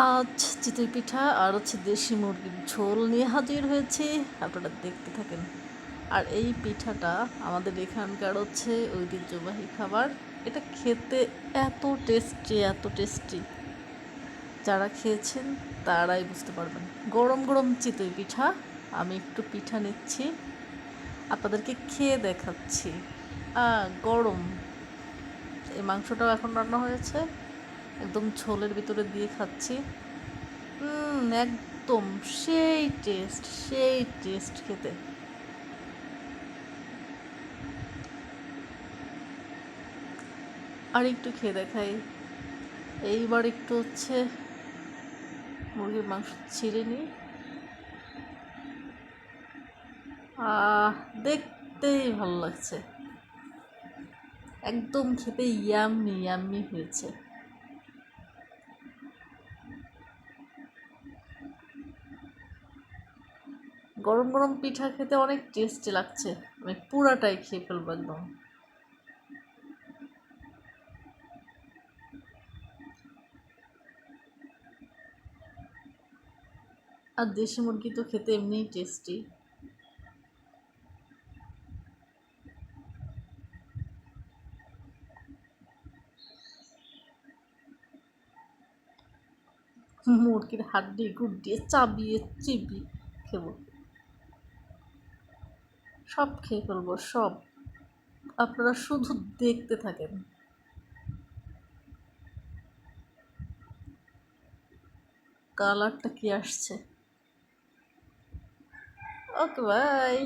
আজ চিতই পিঠা আর হচ্ছে দেশি মুরগির ঝোল নিয়ে হাজির হয়েছি। আপনারা দেখতে থাকেন। আর এই পিঠাটা আমাদের এখানকার হচ্ছে ঐতিহ্যবাহী খাবার। এটা খেতে এত টেস্টি এত টেস্টি যারা খেয়েছেন তারাই বুঝতে পারবেন। গরম গরম চিতই পিঠা। আমি একটু পিঠা নিচ্ছি। আপনাদেরকে খেয়ে দেখাচ্ছি। গরম। এই মাংসটাও এখন রান্না হয়েছে। একদম ঝোলের ভিতরে দিয়ে খাচ্ছি। একদম সেই টেস্ট সেই টেস্ট খেতে। আর একটু খেয়ে দেখাই। এইবার একটু হচ্ছে মুরগির মাংস ছিঁড়ে নিই দেখতেই ভালো লাগছে। একদম খেতে ইয়াম্মি ইয়াম্মি হয়েছে। গরম গরম পিঠা খেতে অনেক টেস্টি লাগছে। আমি পুরাটাই খেয়ে ফেলব একদম। আর দেশি মুরগি তো খেতে এমনিই টেস্টি মুরগির হাড্ডি গুড্ডিয়ে চাবিয়ে চিবিয়ে খেবো। সব খেয়ে ফেলব সব। আপনারা শুধু দেখতে থাকেন। কালারটা কি আসছে? Okay bye.